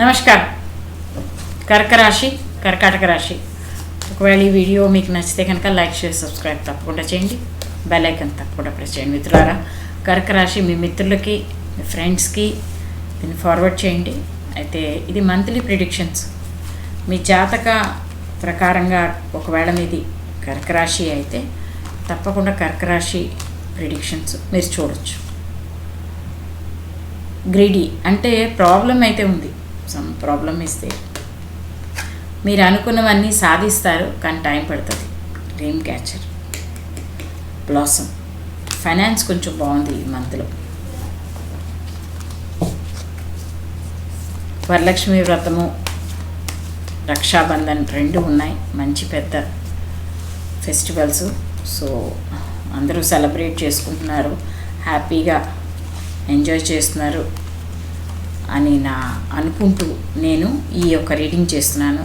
నమస్కారం. కర్క రాశి కర్కాటక రాశి. ఒకవేళ ఈ వీడియో మీకు నచ్చితే కనుక లైక్ షేర్ సబ్స్క్రైబ్ తప్పకుండా చేయండి. బెల్ ఐకన్ తప్పకుండా ప్రెస్ చేయండి మిత్రులారా. కర్క రాశి మీ మిత్రులకి మీ ఫ్రెండ్స్కి దీన్ని ఫార్వర్డ్ చేయండి. అయితే ఇది మంత్లీ ప్రిడిక్షన్స్. మీ జాతక ప్రకారంగా ఒకవేళ మీది కర్కరాశి అయితే తప్పకుండా కర్కరాశి ప్రిడిక్షన్స్ మీరు చూడొచ్చు. గ్రీడీ అంటే ప్రాబ్లం అయితే ఉంది. సమ్ ప్రాబ్లం ఇస్తే మీరు అనుకున్నవన్నీ సాధిస్తారు కానీ టైం పడుతుంది. డ్రీమ్ క్యాచర్ బ్లాసమ్ ఫైనాన్స్ కొంచెం బాగుంది ఈ మంత్లో. వరలక్ష్మి వ్రతము రక్షాబంధన్ రెండు ఉన్నాయి. మంచి పెద్ద ఫెస్టివల్స్. సో అందరూ సెలబ్రేట్ చేసుకుంటున్నారు. హ్యాపీగా ఎంజాయ్ చేస్తున్నారు. అని నా అనుకుంటూ నేను ఈ యొక్క రీడింగ్ చేస్తున్నాను.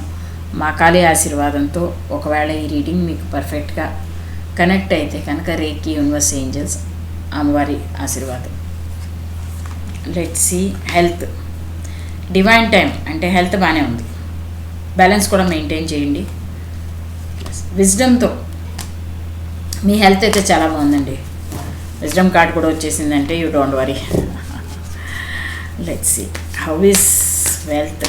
మా కాళీ ఆశీర్వాదంతో ఒకవేళ ఈ రీడింగ్ మీకు పర్ఫెక్ట్గా కనెక్ట్ అయితే కనుక రేకి యూనివర్స్ ఏంజల్స్ అమ్మవారి ఆశీర్వాదం. Let see health divine time అంటే హెల్త్ బాగానే ఉంది. బ్యాలెన్స్ కూడా మెయింటైన్ చేయండి. విజ్డమ్తో మీ హెల్త్ అయితే చాలా బాగుందండి. విజ్డమ్ కార్డ్ కూడా వచ్చేసిందంటే you don't worry let's see. How is wealth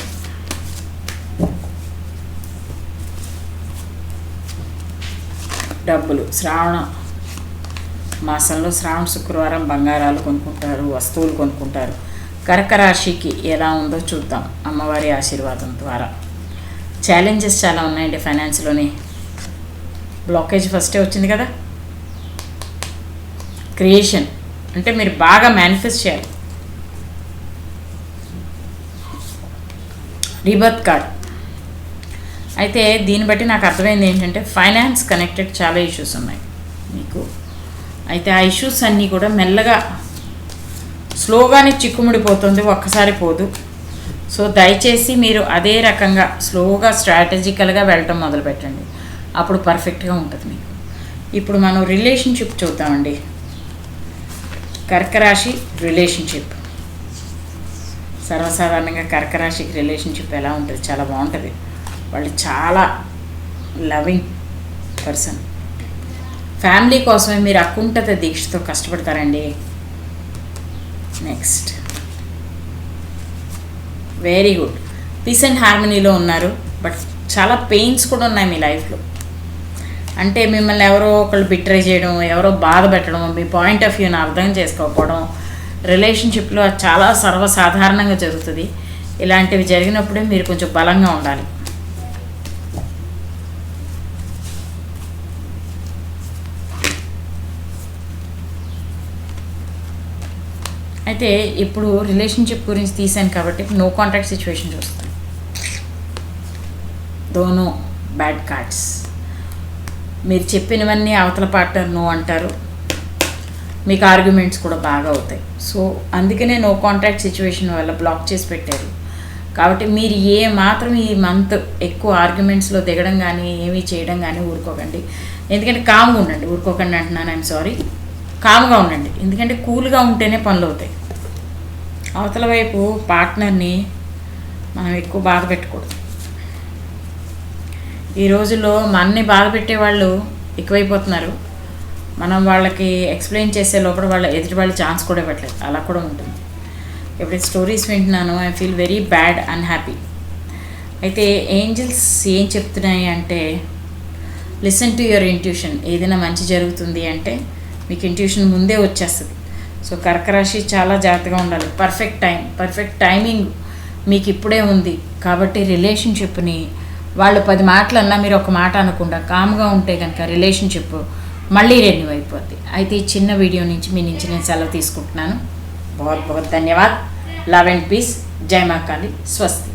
డబ్బులు. శ్రావణ మాసంలో శ్రావణ శుక్రవారం బంగారాలు కొనుక్కుంటారు వస్తువులు కొనుక్కుంటారు. కర్క రాశికి ఎలా ఉందో చూద్దాం. అమ్మవారి ఆశీర్వాదం ద్వారా. ఛాలెంజెస్ చాలా ఉన్నాయండి ఫైనాన్స్లోని బ్లాకేజ్ ఫస్టే వచ్చింది కదా? క్రియేషన్ అంటే మీరు బాగా మేనిఫెస్ట్ చేయాలి. Rebirth card. అయితే దీన్ని బట్టి నాకు అర్థమైంది ఏంటంటే ఫైనాన్స్ కనెక్టెడ్ చాలా ఇష్యూస్ ఉన్నాయి మీకు. అయితే ఆ ఇష్యూస్ అన్నీ కూడా మెల్లగా స్లోగానే చిక్కుముడిపోతుంది ఒక్కసారి పోదు. సో దయచేసి మీరు అదే రకంగా స్లోగా స్ట్రాటజికల్గా వెళ్ళటం మొదలుపెట్టండి. అప్పుడు పర్ఫెక్ట్గా ఉంటుంది మీకు. ఇప్పుడు మనం రిలేషన్షిప్ చూద్దామండి. కర్కరాశి రిలేషన్షిప్. సర్వసాధారణంగా కర్కరాశికి రిలేషన్షిప్ ఎలా ఉంటుంది? చాలా బాగుంటుంది. వాళ్ళు చాలా లవింగ్ పర్సన్ ఫ్యామిలీ కోసమే మీరు అకుంఠత దీక్షతో కష్టపడతారండి. Next very good peace and హార్మనీలో ఉన్నారు. బట్ చాలా పెయిన్స్ కూడా ఉన్నాయి మీ లైఫ్లో అంటే మిమ్మల్ని ఎవరో ఒకళ్ళు బిట్రే చేయడం ఎవరో బాధ పెట్టడం మీ పాయింట్ ఆఫ్ వ్యూని అర్థం చేసుకోకపోవడం రిలేషన్షిప్లో అది చాలా సర్వసాధారణంగా జరుగుతుంది. ఇలాంటివి జరిగినప్పుడే మీరు కొంచెం బలంగా ఉండాలి. అయితే ఇప్పుడు రిలేషన్షిప్ గురించి తీసాను కాబట్టి నో కాంటాక్ట్ సిచ్యువేషన్ చూస్తాను దోనో బ్యాడ్ కార్డ్స్. మీరు చెప్పినవన్నీ అవతల పార్ట్నర్ నో అంటారు. మీకు ఆర్గ్యుమెంట్స్ కూడా బాగా అవుతాయి. సో అందుకనే నో కాంటాక్ట్ సిచ్యువేషన్ వల్ల బ్లాక్ చేసి పెట్టారు. కాబట్టి మీరు ఏ మాత్రం ఈ మంత్ ఎక్కువ ఆర్గ్యుమెంట్స్లో దిగడం కానీ ఏమీ చేయడం కానీ ఊరుకోకండి. ఎందుకంటే కామ్గా ఉండండి. ఊరుకోకండి అంటున్నాను ఐఎమ్ సారీ కామ్గా ఉండండి. ఎందుకంటే కూల్గా ఉంటేనే పనులు అవుతాయి. అవతల వైపు పార్ట్నర్ని మనం ఎక్కువ బాధ పెట్టకూడదు. ఈ రోజుల్లో మనని బాధ పెట్టేవాళ్ళు ఎక్కువైపోతున్నారు. మనం వాళ్ళకి ఎక్స్ప్లెయిన్ చేసే లోపల వాళ్ళ ఎదుటి వాళ్ళు ఛాన్స్ కూడా ఇవ్వట్లేదు. అలా కూడా ఉంటుంది. ఎప్పుడైతే స్టోరీస్ వింటున్నాను I feel very bad unhappy అయితే ఏంజల్స్ ఏం చెప్తున్నాయి అంటే లిసన్ టు యువర్ ఇంట్యూషన్ ఏదైనా మంచి జరుగుతుంది అంటే మీకు ఇంట్యూషన్ ముందే వచ్చేస్తుంది. సో కర్కరాశి చాలా జాగ్రత్తగా ఉండాలి. పర్ఫెక్ట్ టైం పర్ఫెక్ట్ టైమింగ్ మీకు ఇప్పుడే ఉంది. కాబట్టి రిలేషన్షిప్ని వాళ్ళు పది మాటలు అన్నా మీరు ఒక మాట అనకుండా కామ్గా ఉంటే కనుక రిలేషన్షిప్ మళ్ళీ రెన్యూ అయిపోద్ది. అయితే ఈ చిన్న వీడియో నుంచి మీ నుంచి నేను సెలవు తీసుకుంటున్నాను. బహుత్ బహుత్ ధన్యవాద్. Love and peace. జై మా స్వస్తి.